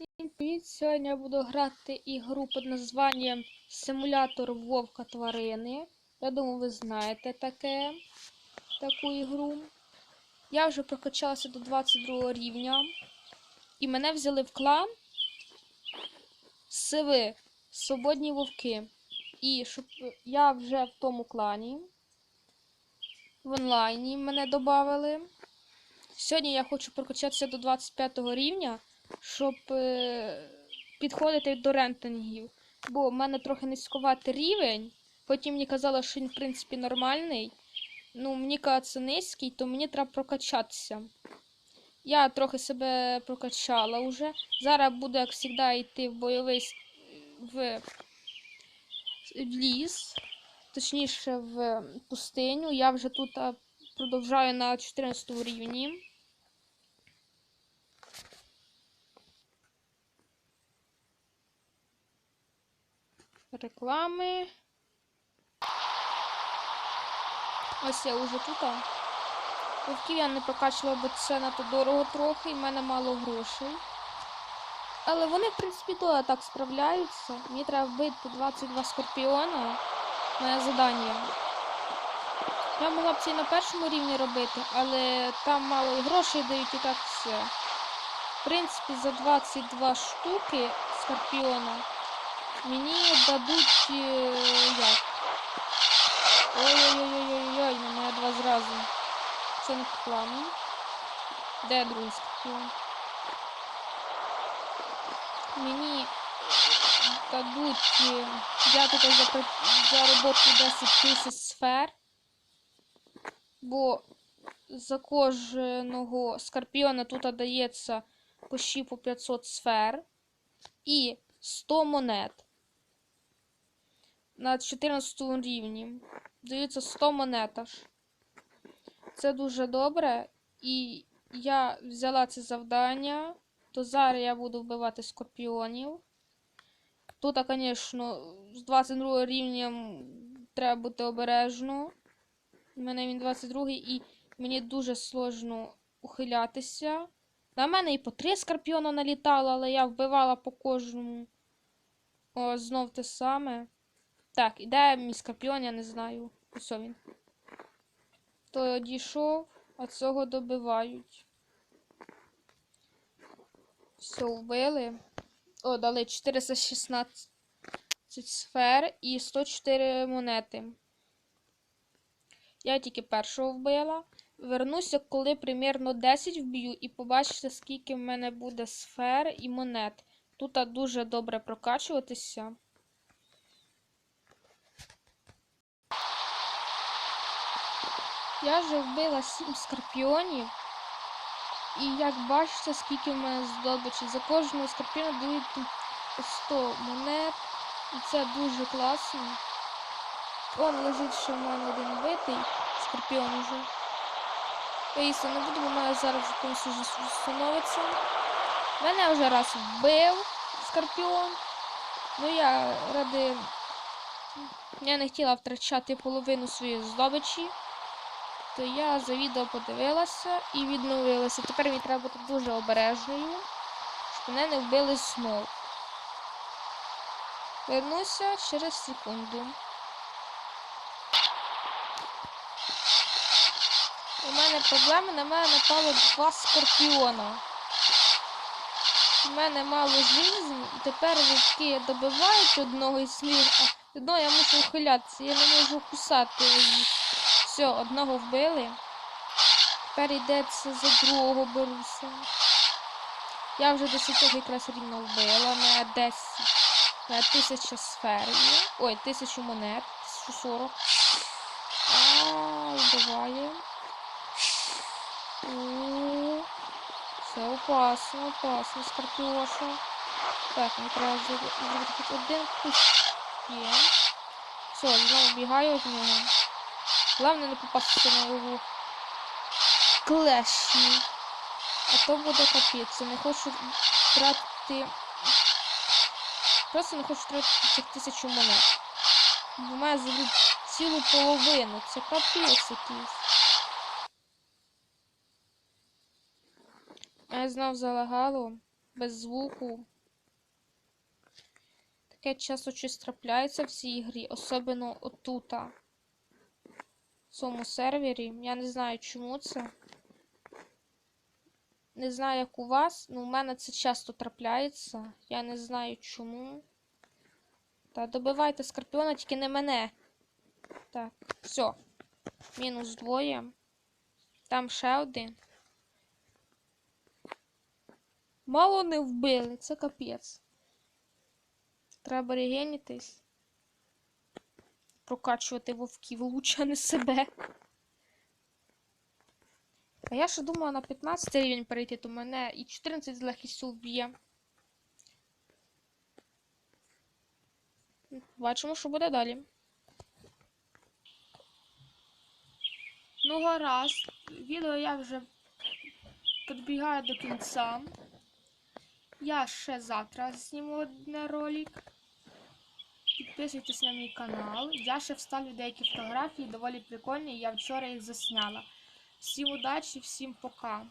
Всім привіт! Сьогодні я буду грати ігру під названням Симулятор Вовка Тварини. Я думаю, ви знаєте таке, таку ігру. Я вже прокачалася до 22 рівня. І мене взяли в клан Сиви, Свободні Вовки. І щоб я вже в тому клані. В онлайні мене додали. Сьогодні я хочу прокачатися до 25 рівня щоб е, підходити до рейтингів. Бо в мене трохи низькуватий рівень. Потім мені казали, що він, в принципі, нормальний. Ну, мені кажеться низький, то мені треба прокачатися. Я трохи себе прокачала вже. Зараз буду, як завжди, йти в бойовий в ліс, точніше в пустиню. Я вже тут продовжаю на 14 рівні. Реклами. Ось я вже тут. Вовків я не прокачувала, бо це надто дорого трохи, і в мене мало грошей. Але вони, в принципі, то так справляються. Мені треба вбити 22 скорпіона. Моє завдання. Я могла б це і на першому рівні робити, але там мало і грошей дають і так все. В принципі, за 22 штуки скорпіона Мені дадуть е, як? Ой-ой-ой-ой-ой, на мене два зразу. Це не плану. Де другий скорпіон? Мені дадуть. е, Я тут за, за роботу 10 тисяч сфер. Бо за кожного скорпіона тут дається по 500 сфер. І 100 монет. На 14 рівні. Дається 100 монет аж. Це дуже добре. І я взяла це завдання. То зараз я буду вбивати скорпіонів. Тут, звісно, з 22 рівнем треба бути обережно. У мене він 22 і мені дуже сложно ухилятися. На мене і по три скорпіона налітало, але я вбивала по кожному. О, знов те саме. Так, і де мій скорпіон, я не знаю. Ось він. То дійшов, а цього добивають. Все, вбили. О, дали 416 сфер і 104 монети. Я тільки першого вбила. Вернуся, коли примірно 10 вб'ю, і побачите, скільки в мене буде сфер і монет. Тут дуже добре прокачуватися. Я вже вбила 7 скорпіонів. І як бачите, скільки в мене здобичі. За кожного скорпіона дають 100 монет. І це дуже класно. Вон лежить ще в мене один битий скорпіон уже. Я їсти не буду, бо в мене зараз вже становиться. Мене вже раз вбив скорпіон. Ну я ради. Я не хотіла втрачати половину своєї здобичі. То я за відео подивилася і відновилася. Тепер мені треба бути дуже обережною, щоб мене не вбили знов. Вернуся через секунду. У мене проблеми, на мене напало два скорпіона. У мене мало і тепер вовки добивають одного із них, а одного я мушу ухилятися, я не можу кусати. Все, одного вбили. Тепер йдеться за другого беруся. Я вже 10 якраз рівно вбила на 10. На 1000 сфер. Ой, 1000 монет. 1040. А, вбиває. О, Це опасно, опасно, скорпіоша. Так, мені треба зробити зробити хоч один кущ. Є. Все, знову бігаю від нього. Головне не попастися на його клешні. А то буде капець. Не хочу тратити. Просто не хочу тратити цих тисячу монет. Бо має залить цілу половину. Це капець якийсь. Мене знов залагало. без звуку. Таке часто щось трапляється в цій грі, особливо отута. В цьому сервері. Я не знаю, чому це. Не знаю, як у вас, але у мене це часто трапляється. Я не знаю чому. Та добивайте скорпіона, тільки не мене. Так, все. Мінус двоє. Там ще один. Мало не вбили, це капець. Треба регенітись. Прокачувати вовків лучше, не себе. А я ще думала на 15 рівень перейти, то мене і 14 з легкістю вб'є. Бачимо, що буде далі. Ну, гаразд. Відео я вже підбігаю до кінця. Я ще завтра зніму один ролик. Підписуйтесь на мій канал. Я ще вставлю деякі фотографії, доволі прикольні, я вчора їх засняла. Всім удачі, всім пока.